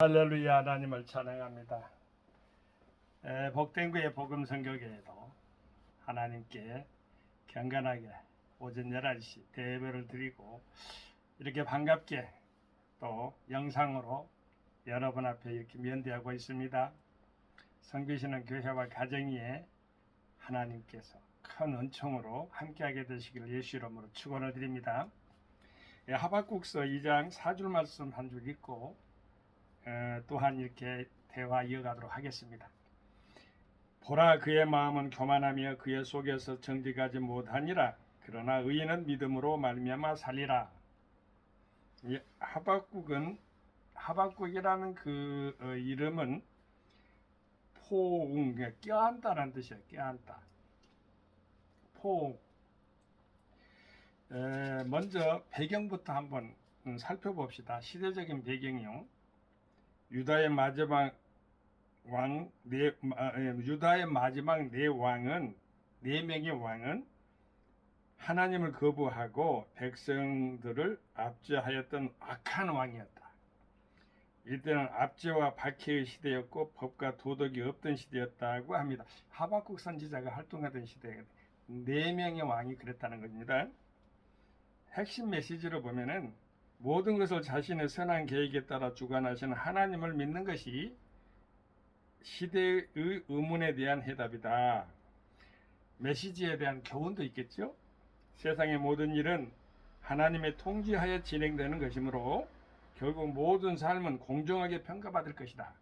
할렐루야 하나님을 찬양합니다. 에, 복된 구의 복음 성격에도 하나님께 경건하게 오전 11시 대배를 드리고 이렇게 반갑게 또 영상으로 여러분 앞에 이렇게 면대하고 있습니다. 성비시는 교회와 가정위에 하나님께서 큰 은총으로 함께하게 되시기를 예수 이름으로 축원을 드립니다. 예, 하박국서 2장 4줄 말씀 한 줄 읽고 어, 또한 이렇게 대화 이어가도록 하겠습니다. 보라 그의 마음은 교만하며 그의 속에서 정직하지 못하니라. 그러나 의인은 믿음으로 말미암아 살리라. 이 하박국은 하박국이라는 그 어, 이름은 포웅 그러니까 껴안다라는 뜻이에요. 껴안다. 포웅. 에, 먼저 배경부터 한번 음, 살펴봅시다. 시대적인 배경이요. 유다의 마지막 왕, 네, 아, 예, 유다의 마지막 네 왕은 네 명의 왕은 하나님을 거부하고 백성들을 압제하였던 악한 왕이었다. 이때는 압제와 박해의 시대였고 법과 도덕이 없던 시대였다고 합니다. 하박국 선지자가 활동하던 시대에 네 명의 왕이 그랬다는 겁니다. 핵심 메시지로 보면은 모든 것을 자신의 선한 계획에 따라 주관하시는 하나님을 믿는 것이 시대의 의문에 대한 해답이다. 메시지에 대한 교훈도 있겠죠? 세상의 모든 일은 하나님의 통지하에 진행되는 것이므로 결국 모든 삶은 공정하게 평가받을 것이다.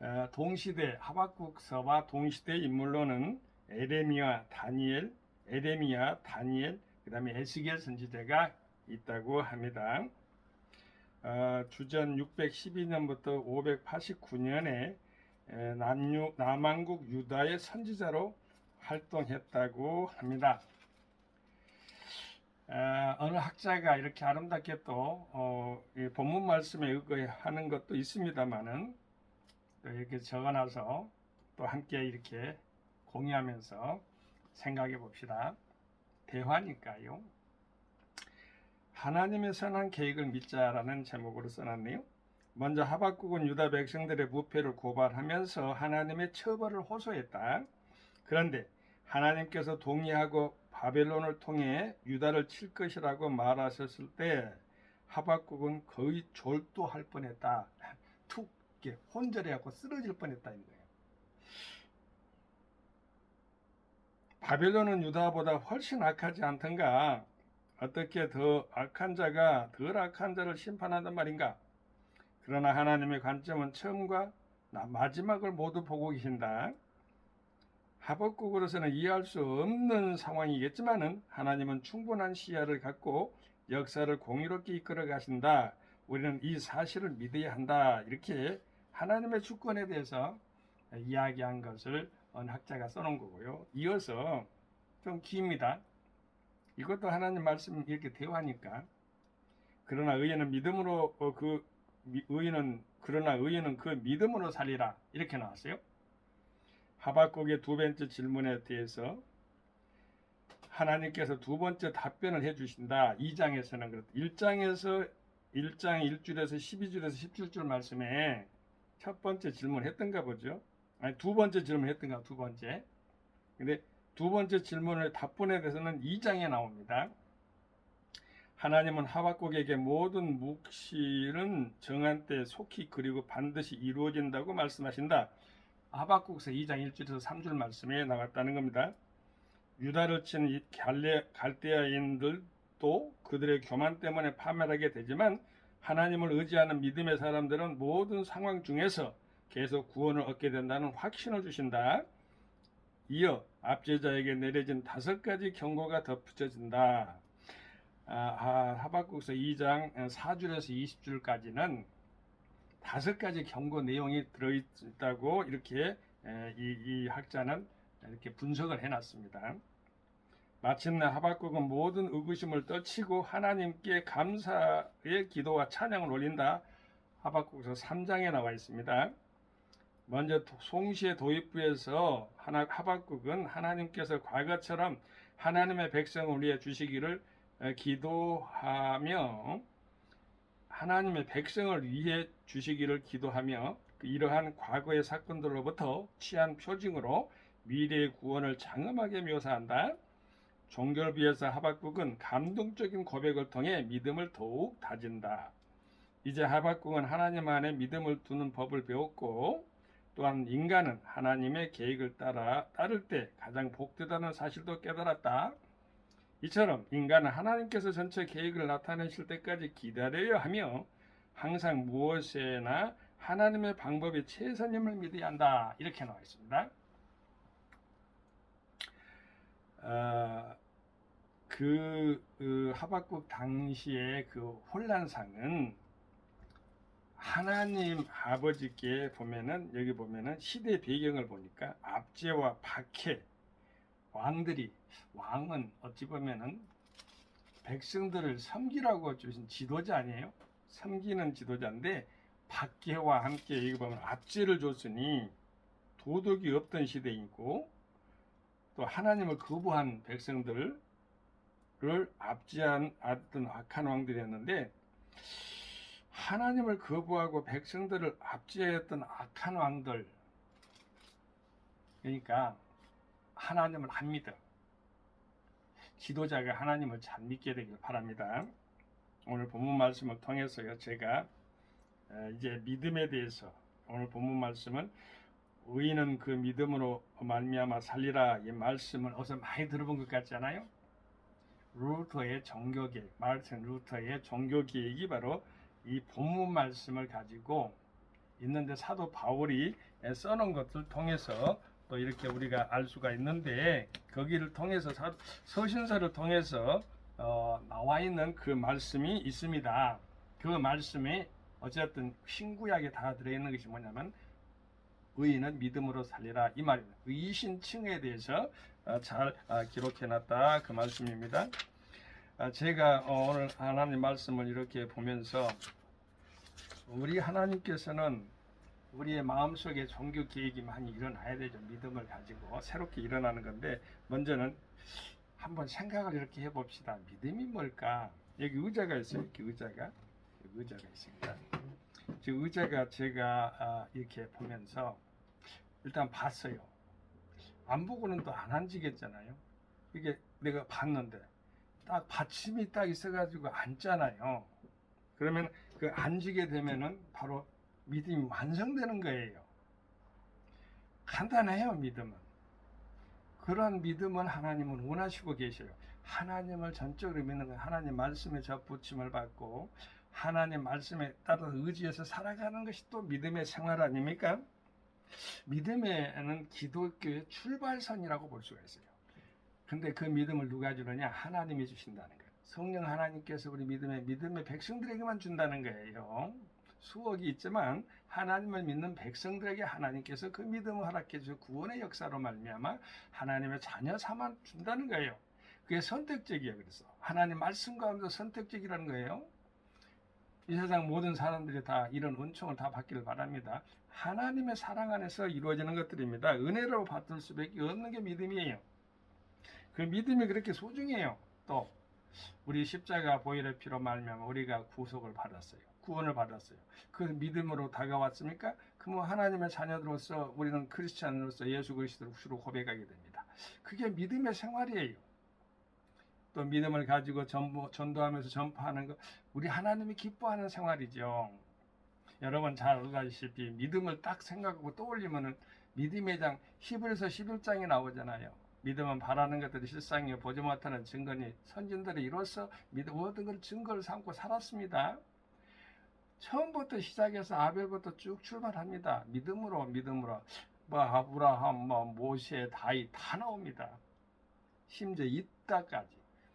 어, 동시대 하박국 서와 동시대 인물로는 에레미야, 다니엘, 에레미야, 다니엘, 그다음에 에스겔 선지자가 있다고 합니다. 어, 주전 612년부터 589년에 남유, 남한국 유다의 선지자로 활동했다고 합니다. 어, 어느 학자가 이렇게 아름답게 또 어, 본문 말씀에 의거하는 것도 있습니다만은 이렇게 적어놔서 또 함께 이렇게 공유하면서 생각해 봅시다. 대화니까요. 하나님의 선한 계획을 믿자라는 제목으로 써놨네요. 먼저 하박국은 유다 백성들의 부패를 고발하면서 하나님의 처벌을 호소했다. 그런데 하나님께서 동의하고 바벨론을 통해 유다를 칠 것이라고 말하셨을 때 하박국은 거의 졸도할 뻔했다. 툭 혼절해갖고 쓰러질 거예요. 바벨론은 유다보다 훨씬 악하지 않던가 어떻게 더 악한 자가 덜 악한 자를 심판한단 말인가? 그러나 하나님의 관점은 처음과 마지막을 모두 보고 계신다. 하박국으로서는 이해할 수 없는 상황이겠지만은 하나님은 충분한 시야를 갖고 역사를 공의롭게 이끌어 가신다. 우리는 이 사실을 믿어야 한다. 이렇게 하나님의 주권에 대해서 이야기한 것을 어느 학자가 써놓은 거고요. 이어서 좀 깁니다. 이것도 하나님 말씀 이렇게 대화니까. 그러나 의인은 믿음으로 어, 그 미- 의인은 그러나 의인은 그 믿음으로 살리라 이렇게 나왔어요. 하박국의 두 번째 질문에 대해서 하나님께서 두 번째 답변을 해 주신다. 2장에서는 그렇다. 1장에서 1장 1줄에서 12줄에서 17줄 말씀에 첫 번째 질문 했던가 보죠. 아니 두 번째 질문 했던가 두 번째. 근데 두 번째 질문의 답변에 대해서는 2장에 나옵니다. 하나님은 하박국에게 모든 묵시는 정한 때 속히 그리고 반드시 이루어진다고 말씀하신다. 하박국서 2장 1절에서 3절 말씀에 나왔다는 겁니다. 유다를 친 갈대아인들도 그들의 교만 때문에 파멸하게 되지만 하나님을 의지하는 믿음의 사람들은 모든 상황 중에서 계속 구원을 얻게 된다는 확신을 주신다. 이어 압제자에게 내려진 다섯 가지 경고가 덧붙여진다. 아, 아, 하박국서 2장 4줄에서 20줄까지는 다섯 가지 경고 내용이 들어있다고 이렇게 에, 이, 이 학자는 이렇게 분석을 해놨습니다. 마침내 하박국은 모든 의구심을 떨치고 하나님께 감사의 기도와 찬양을 올린다. 하박국서 3장에 나와 있습니다. 먼저 송시의 도입부에서 하나, 하박국은 하나님께서 과거처럼 하나님의 백성을 위해 주시기를 에, 기도하며 하나님의 백성을 위해 주시기를 기도하며 그 이러한 과거의 사건들로부터 취한 표징으로 미래의 구원을 장엄하게 묘사한다. 종결비에서 하박국은 감동적인 고백을 통해 믿음을 더욱 다진다. 이제 하박국은 하나님 안에 믿음을 두는 법을 배웠고 또한 인간은 하나님의 계획을 따라 따를 때 가장 복되다는 사실도 깨달았다. 이처럼 인간은 하나님께서 전체 계획을 나타내실 때까지 기다려야 하며 항상 무엇에나 하나님의 방법이 최선임을 믿어야 한다. 이렇게 나와 있습니다. 어, 그, 그 하박국 당시의 그 혼란상은 하나님 아버지께 보면은 여기 보면은 시대 배경을 보니까 압제와 박해 왕들이 왕은 어찌 보면은 백성들을 섬기라고 주신 지도자 아니에요? 섬기는 지도자인데 박해와 함께 여기 보면 압제를 줬으니 도덕이 없던 시대이고 또 하나님을 거부한 백성들을 압제한 어떤 악한 왕들이었는데 하나님을 거부하고 백성들을 압제했던 악한 왕들. 그러니까 하나님을 안 믿어. 지도자가 하나님을 잘 믿게 되길 바랍니다. 오늘 본문 말씀을 통해서요 제가 에, 이제 믿음에 대해서 오늘 본문 말씀은 의인은 그 믿음으로 말미암아 살리라 이 말씀을 어서 많이 들어본 것 같지 않아요? 루터의 종교계획, 마르틴 루터의 종교계획이 바로 이 본문 말씀을 가지고 있는데 사도 바울이 써놓은 것을 통해서 또 이렇게 우리가 알 수가 있는데 거기를 통해서 사- 서신서를 통해서 어, 나와 있는 그 말씀이 있습니다. 그 말씀이 어쨌든 신구약에 다 들어있는 것이 뭐냐면 의인은 믿음으로 살리라 이 말입니다. 의신층에 대해서 어, 잘 아, 기록해놨다 그 말씀입니다. 아, 제가 어, 오늘 하나님 말씀을 이렇게 보면서 우리 하나님께서는 우리의 마음속에 종교 계획이 많이 일어나야 되죠. 믿음을 가지고 새롭게 일어나는 건데 먼저는 한번 생각을 이렇게 해봅시다. 믿음이 뭘까? 여기 의자가 있어요. 이렇게 의자가 의자가 있습니다. 지금 의자가 제가 아, 이렇게 보면서 일단 봤어요. 안 보고는 또 안 앉으겠잖아요. 이게 내가 봤는데 딱 받침이 딱 있어가지고 앉잖아요. 그러면 그 앉게 되면은 바로 믿음이 완성되는 거예요. 간단해요, 믿음은. 그런 믿음은 하나님은 원하시고 계셔요. 하나님을 전적으로 믿는 거예요. 하나님 말씀에 접붙임을 받고 하나님 말씀에 따라서 의지해서 살아가는 것이 또 믿음의 생활 아닙니까? 믿음에는 기독교의 출발선이라고 볼 수가 있어요. 근데 그 믿음을 누가 주느냐? 하나님이 주신다는 거예요. 성령 하나님께서 우리 믿음의 믿음의 백성들에게만 준다는 거예요. 수억이 있지만 하나님을 믿는 백성들에게 하나님께서 그 믿음을 허락해 주셔 구원의 역사로 말미암아 하나님의 자녀 삼아 준다는 거예요. 그게 선택적이에요. 그래서 하나님 말씀 가운데 선택적이라는 거예요. 이 세상 모든 사람들이 다 이런 은총을 다 받기를 바랍니다. 하나님의 사랑 안에서 이루어지는 것들입니다. 은혜로 받을 수밖에 없는 게 믿음이에요. 그 믿음이 그렇게 소중해요. 또 우리 십자가 보혈의 피로 말미암아 우리가 구속을 받았어요. 구원을 받았어요. 그 믿음으로 다가왔습니까? 그러면 하나님의 자녀들로서 우리는 크리스찬으로서 예수 그리스도를 주로 고백하게 됩니다. 그게 믿음의 생활이에요. 또 믿음을 가지고 전부, 전도하면서 전파하는 거 우리 하나님이 기뻐하는 생활이죠. 여러분 잘 알다시피 믿음을 딱 생각하고 떠올리면은 믿음의 장 히브리서 11장에 나오잖아요. 믿음은 바라는 것들이 실상이요 보지 못하는 증거니 선진들이 이로써 믿음 모든 걸 증거를 삼고 살았습니다. 처음부터 시작해서 아벨부터 쭉 출발합니다. 믿음으로 믿음으로 뭐 아브라함, 뭐 모세, 다윗 다 나옵니다. 심지어 이따까지.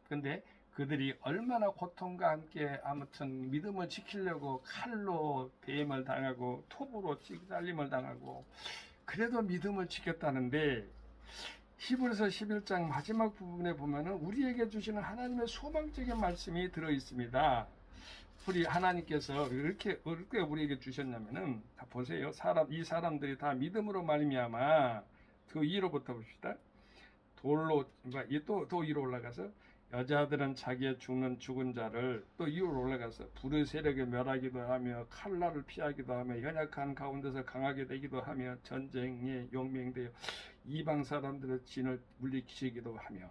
근데 그들이 얼마나 고통과 함께 아무튼 믿음을 지키려고 칼로 배임을 당하고 톱으로 잘림을 당하고 그래도 믿음을 지켰다는데 히브리서 11장 마지막 부분에 보면은 우리에게 주시는 하나님의 소망적인 말씀이 들어 있습니다. 우리 하나님께서 이렇게 이렇게 우리에게 주셨냐면은 다 보세요. 사람 이 사람들이 다 믿음으로 말미암아 그 위로부터 봅시다. 돌로 또또 위로 올라가서 여자들은 자기의 죽는 죽은 자를 또 위로 올라가서 불의 세력에 멸하기도 하며 칼날을 피하기도 하며 연약한 가운데서 강하게 되기도 하며 전쟁에 용맹되어 이방 사람들의 진을 물리치기도 하며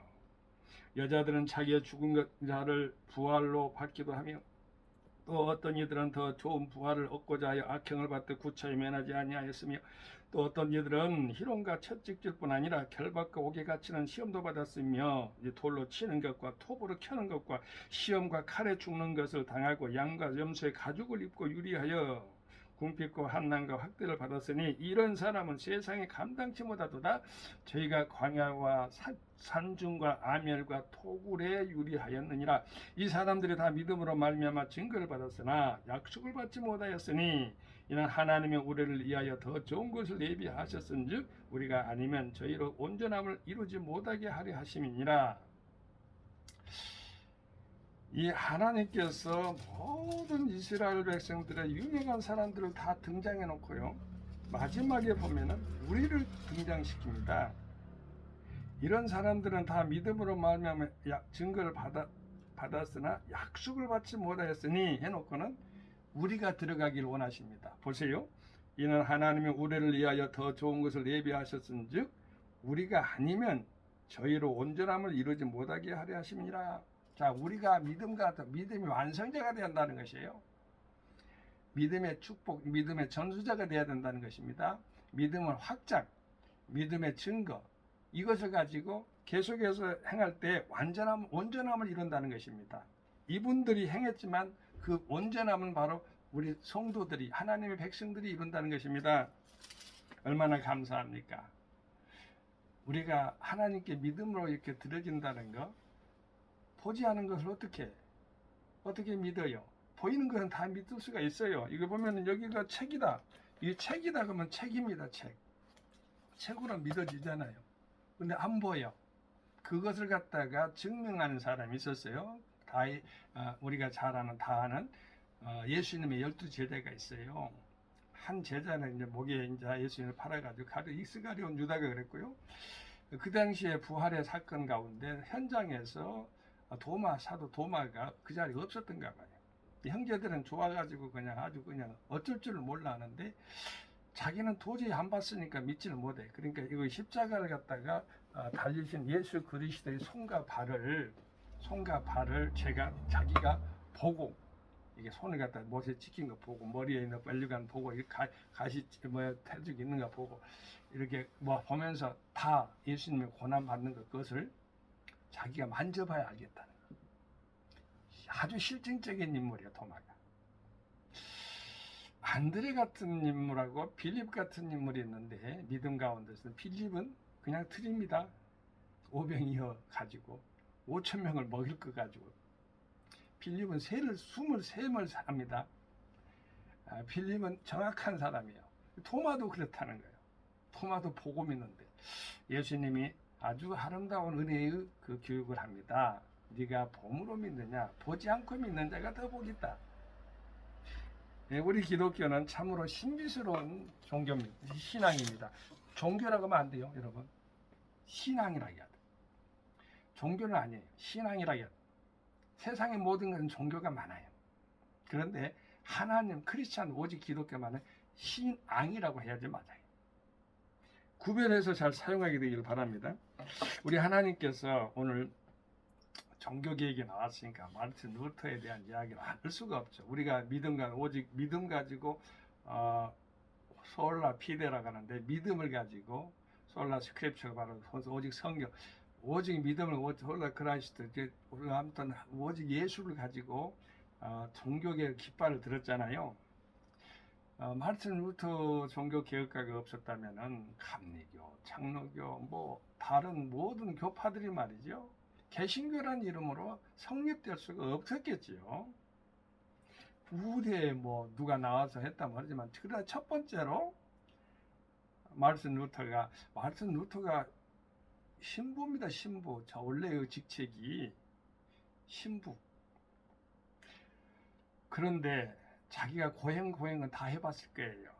여자들은 자기의 죽은 것- 자를 부활로 받기도 하며 또 어떤 이들은 더 좋은 부활을 얻고자 하여 악행을 받되 구차히 면하지 아니하였으며 또 어떤 이들은 희롱과 채찍질뿐 아니라 결박과 옥에 갇히는 시험도 받았으며 돌로 치는 것과 톱으로 켜는 것과 시험과 칼에 죽는 것을 당하고 양과 염소의 가죽을 입고 유리하여 궁핍과 한난과 학대를 받았으니 이런 사람은 세상에 감당치 못하도다 저희가 광야와 산- 산중과 아멸과 토굴에 유리하였느니라 이 사람들이 다 믿음으로 말미암아 증거를 받았으나 약속을 받지 못하였으니 이는 하나님의 우리를 위하여 더 좋은 것을 예비하셨은즉 우리가 아니면 저희로 온전함을 이루지 못하게 하려 하심이니라. 이 하나님께서 모든 이스라엘 백성들의 유명한 사람들을 다 등장해 놓고요. 마지막에 보면은 우리를 등장시킵니다. 이런 사람들은 다 믿음으로 말미암아 약- 증거를 받아 받았으나 약속을 받지 못하였으니 해놓고는 우리가 들어가기를 원하십니다. 보세요. 이는 하나님이 우리를 위하여 더 좋은 것을 예비하셨은즉 우리가 아니면 저희로 온전함을 이루지 못하게 하려 하심이라. 자, 우리가 믿음과 믿음이 완성자가 한다는 것이에요. 믿음의 축복, 믿음의 전수자가 되어야 된다는 것입니다. 믿음의 확장, 믿음의 증거 이것을 가지고 계속해서 행할 때 완전함, 온전함을 이룬다는 것입니다. 이분들이 행했지만 그 온전함은 바로 우리 성도들이 하나님의 백성들이 이룬다는 것입니다. 얼마나 감사합니까? 우리가 하나님께 믿음으로 이렇게 드려진다는 거 보지 않은 것을 어떻게 어떻게 믿어요? 보이는 것은 다 믿을 수가 있어요. 이거 보면은 여기가 책이다. 이 책이다 그러면 책입니다. 책. 책으로 믿어지잖아요. 근데 안 보여. 그것을 갖다가 증명하는 사람이 있었어요. 다 아, 우리가 잘 아는 다 아는 어, 예수님의 열두 제자가 있어요. 한 제자는 이제 목에 이제 예수님을 팔아가지고 가르 이스가리온 유다가 그랬고요. 그 당시에 부활의 사건 가운데 현장에서 도마 사도 도마가 그 자리에 없었던가 봐요. 이 형제들은 좋아가지고 그냥 아주 그냥 어쩔 줄을 몰라 하는데 자기는 도저히 안 봤으니까 믿지를 못해. 그러니까 이거 십자가를 갖다가 어, 달리신 예수 그리스도의 손과 발을 손과 발을 제가 자기가 보고 이게 손을 갖다 못에 찍힌 거 보고 머리에 있는 빨류관 보고 이 가, 가시 뭐 태죽 있는 거 보고 이렇게 뭐 보면서 다 예수님의 고난 받는 것 그것을 자기가 만져봐야 알겠다는 거. 아주 실증적인 인물이야 도마가. 안드레 같은 인물하고 빌립 같은 인물이 있는데 믿음 가운데서 빌립은 그냥 틀입니다. 오병이어 가지고 5천 명을 먹일 것 가지고 빌립은 새를 숨을 셈을 합니다. 아, 빌립은 정확한 사람이에요. 토마도 그렇다는 거예요. 토마도 보고 믿는데 예수님이 아주 아름다운 은혜의 그 교육을 합니다. 네가 봄으로 믿느냐 보지 않고 믿는 자가 더 복있다. 예, 우리 기독교는 참으로 신비스러운 종교입니다. 신앙입니다. 종교라고 하면 안 돼요, 여러분. 신앙이라 해야 돼. 종교는 아니에요. 신앙이라 해야 돼. 세상의 모든 것은 종교가 많아요. 그런데 하나님 크리스찬 오직 기독교만은 신앙이라고 해야지 맞아요. 구별해서 잘 사용하게 되기를 바랍니다. 우리 하나님께서 오늘 종교 계획이 나왔으니까 마르틴 루터에 대한 이야기를 안 할 수가 없죠. 우리가 믿음과 오직 믿음 가지고 어, 솔라 피데라고 하는데 믿음을 가지고 솔라 스크립처가 바로 오직 성경 오직 믿음을 솔라 크라이스트 우리가 아무튼 오직 예수를 가지고 어, 종교계 깃발을 들었잖아요. 어, 마르틴 루터 종교 개혁가가 없었다면은 감리교, 장로교, 뭐 다른 모든 교파들이 말이죠. 개신교란 이름으로 성립될 수가 없었겠지요. 후대에 뭐 누가 나와서 했다 말하지만 그러나 첫 번째로 마르틴 루터가 마르틴 루터가 신부입니다. 신부. 저 원래의 직책이 신부. 그런데 자기가 고행 고행은 다 해봤을 거예요.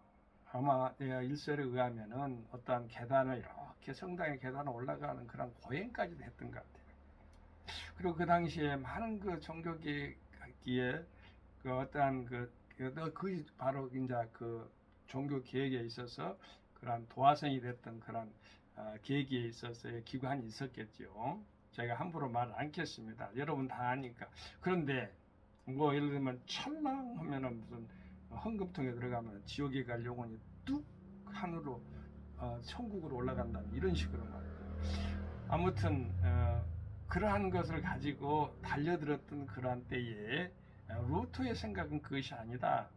아마 일설에 의하면은 어떠한 계단을 이렇게 성당의 계단을 올라가는 그런 고행까지도 했던 것 같아요. 그리고 그 당시에 많은 그 종교기에 그 어떠한 그, 그, 그 바로 이제 그 종교 계획에 있어서 그러한 도화선이 됐던 그런 어, 계기에 있어서의 기관이 있었겠죠. 제가 함부로 말을 않겠습니다. 여러분 다 아니까. 그런데 뭐 예를 들면 천랑 하면은 무슨 헌금통에 들어가면 지옥에 갈 영혼이 뚝 하늘로 어, 천국으로 올라간다는 이런 식으로 말이에요. 아무튼 어, 그러한 것을 가지고 달려들었던 그러한 때에 어, 루터의 생각은 그것이 아니다.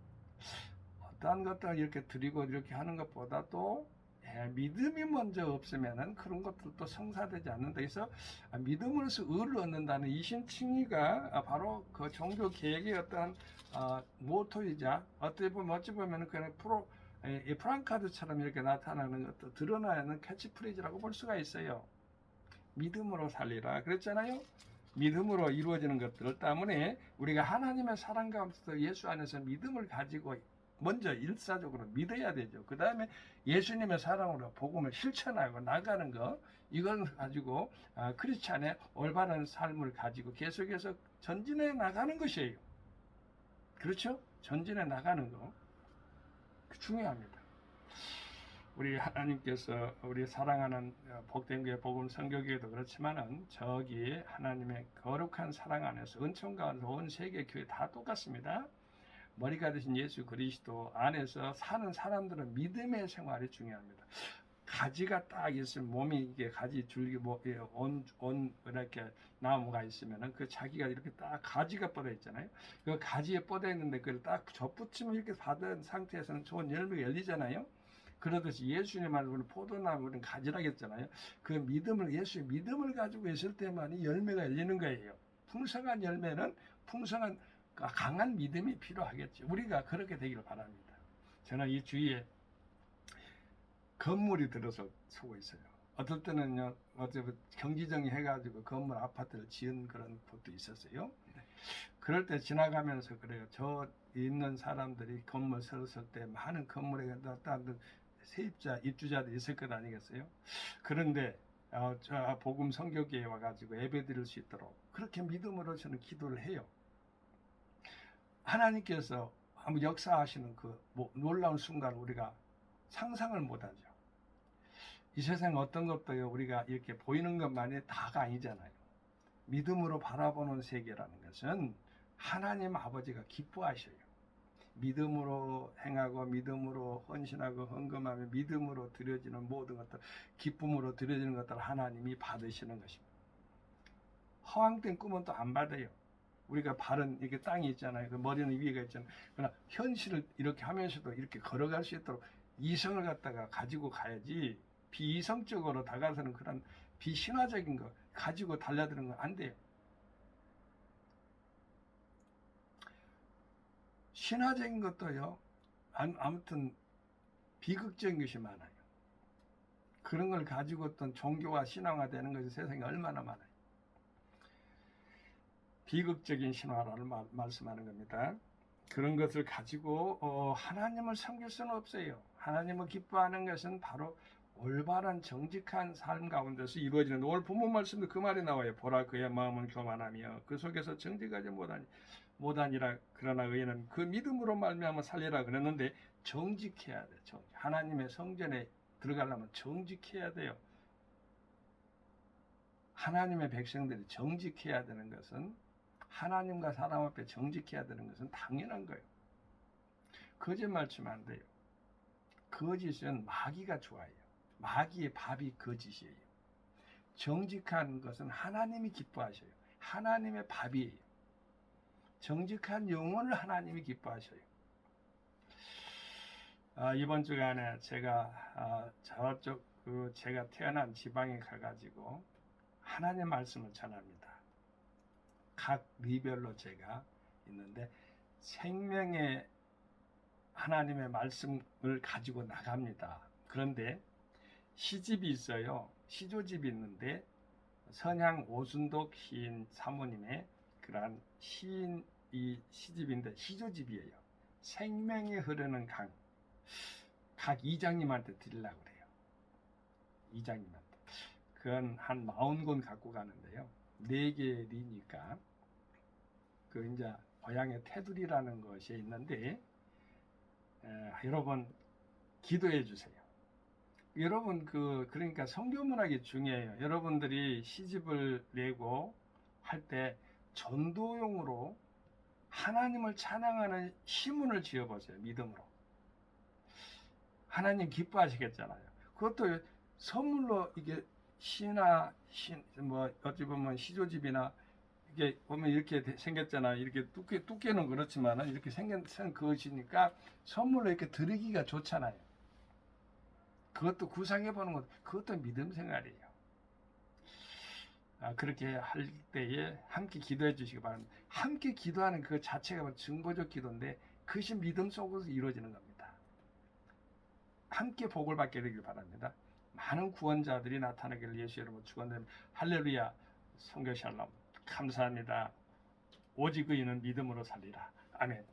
어떠한 것들 이렇게 드리고 이렇게 하는 것보다도 예, 믿음이 먼저 없으면은 그런 것들도 성사되지 않는다. 그래서 아, 믿음으로서 의를 얻는다는 이신칭의가 아, 바로 그 종교 계획의 어떠한 어, 모토이자 어떻게 보면 어찌 보면 그냥 프로 예, 이 프랑카드처럼 이렇게 나타나는 것도 드러나는 캐치프레이즈라고 볼 수가 있어요. 믿음으로 살리라 그랬잖아요. 믿음으로 이루어지는 것들 때문에 우리가 하나님의 사랑 가운데서 예수 안에서 믿음을 가지고 먼저 일사적으로 믿어야 되죠. 그 다음에 예수님의 사랑으로 복음을 실천하고 나가는 거 이걸 가지고 아, 크리스찬의 올바른 삶을 가지고 계속해서 전진해 나가는 것이에요. 그렇죠? 전진해 나가는 거 중요합니다. 우리 하나님께서 우리 사랑하는 어, 복된 교회 복음 성교교회도 그렇지만은 저기 하나님의 거룩한 사랑 안에서 은총 가운데 온 세계 교회 다 똑같습니다. 머리가 되신 예수 그리스도 안에서 사는 사람들은 믿음의 생활이 중요합니다. 가지가 딱 있으면 몸이 이게 가지 줄기 뭐온 온 이렇게 나무가 있으면은 그 자기가 이렇게 딱 가지가 뻗어 있잖아요. 그 가지에 뻗어 있는데 그걸 딱 접붙이면 이렇게 받은 상태에서는 좋은 열매가 열리잖아요. 그러듯이 예수님 말고는 포도나무는 가지라겠잖아요. 그 믿음을 예수의 믿음을 가지고 있을 때만이 열매가 열리는 거예요. 풍성한 열매는 풍성한 강한 믿음이 필요하겠죠. 우리가 그렇게 되기를 바랍니다. 저는 이 주위에 건물이 들어서 서고 있어요. 어떨 때는요, 어차피 경지정리 해가지고 건물 아파트를 지은 그런 곳도 있었어요. 그럴 때 지나가면서 그래요. 저 있는 사람들이 건물 세웠을 때 많은 건물에 어떤 세입자, 입주자들이 있을 것 아니겠어요? 그런데 어, 저 복음 성교계에 와가지고 예배 드릴 수 있도록 그렇게 믿음으로 저는 기도를 해요. 하나님께서 아무 역사하시는 그뭐 놀라운 순간 우리가 상상을 못하죠. 이 세상 어떤 것도요 우리가 이렇게 보이는 것만이 다가 아니잖아요. 믿음으로 바라보는 세계라는 것은 하나님 아버지가 기뻐하셔요. 믿음으로 행하고 믿음으로 헌신하고 헌금하며 믿음으로 드려지는 모든 것들 기쁨으로 드려지는 것들 하나님이 받으시는 것입니다. 허황된 꿈은 또 안 받아요. 우리가 바른 이렇게 땅이 있잖아요. 그 머리는 위에가 있잖아요. 그러나 현실을 이렇게 하면서도 이렇게 걸어갈 수 있도록 이성을 갖다가 가지고 가야지 비이성적으로 다가서는 그런 비신화적인 거 가지고 달려드는 건 안 돼요. 신화적인 것도요. 아무튼 비극적인 것이 많아요. 그런 걸 가지고 어떤 종교와 신앙화 되는 것이 세상에 얼마나 많아요. 비극적인 신화를 말씀하는 겁니다. 그런 것을 가지고 어, 하나님을 섬길 수는 없어요. 하나님을 기뻐하는 것은 바로 올바른 정직한 삶 가운데서 이루어지는 오늘 본문 말씀도 그 말이 나와요. 보라 그의 마음은 교만하며 그 속에서 정직하지 못하니 못하니라 그러나 의인은 그 믿음으로 말미암아 살리라 그랬는데 정직해야 돼. 정 하나님의 성전에 들어가려면 정직해야 돼요. 하나님의 백성들이 정직해야 되는 것은 하나님과 사람 앞에 정직해야 되는 것은 당연한 거예요. 거짓말 치면 안 돼요. 거짓은 마귀가 좋아해요. 마귀의 밥이 거짓이에요. 정직한 것은 하나님이 기뻐하셔요. 하나님의 밥이에요. 정직한 영혼을 하나님이 기뻐하셔요. 아, 이번 주간에 제가 아, 저쪽 그 제가 태어난 지방에 가가지고 하나님 말씀을 전합니다. 각 리별로 제가 있는데 생명의 하나님의 말씀을 가지고 나갑니다. 그런데 시집이 있어요. 시조집이 있는데 선양 오순독 시인 사모님의 그러한 시인 이 시집인데 시조집이에요. 생명이 흐르는 강. 각 이장님한테 드리려고 그래요. 이장님한테. 그건 한 마흔 권 갖고 가는데요. 네 개의 리니까 그 이제 고향의 테두리라는 것이 있는데 에, 여러분 기도해 주세요. 여러분 그 그러니까 성교 문학이 중요해요. 여러분들이 시집을 내고 할 때 전도용으로 하나님을 찬양하는 시문을 지어 보세요. 믿음으로. 하나님 기뻐하시겠잖아요. 그것도 선물로 이게 시나 시 뭐 어찌 보면 시조집이나 이게 보면 이렇게 돼- 생겼잖아. 이렇게 두께 두께는 그렇지만은 이렇게 생긴 것이니까 선물로 이렇게 드리기가 좋잖아요. 그것도 구상해 보는 것, 그것도 믿음 생활이에요. 아, 그렇게 할 때에 함께 기도해 주시기 바랍니다. 함께 기도하는 그 자체가 증거적 기도인데 그것이 믿음 속에서 이루어지는 겁니다. 함께 복을 받게 되길 바랍니다. 많은 구원자들이 나타나기를 예수 여러분 축원드립니다. 할렐루야. 성교 샬롬. 감사합니다. 오직 의인은 믿음으로 살리라. 아멘.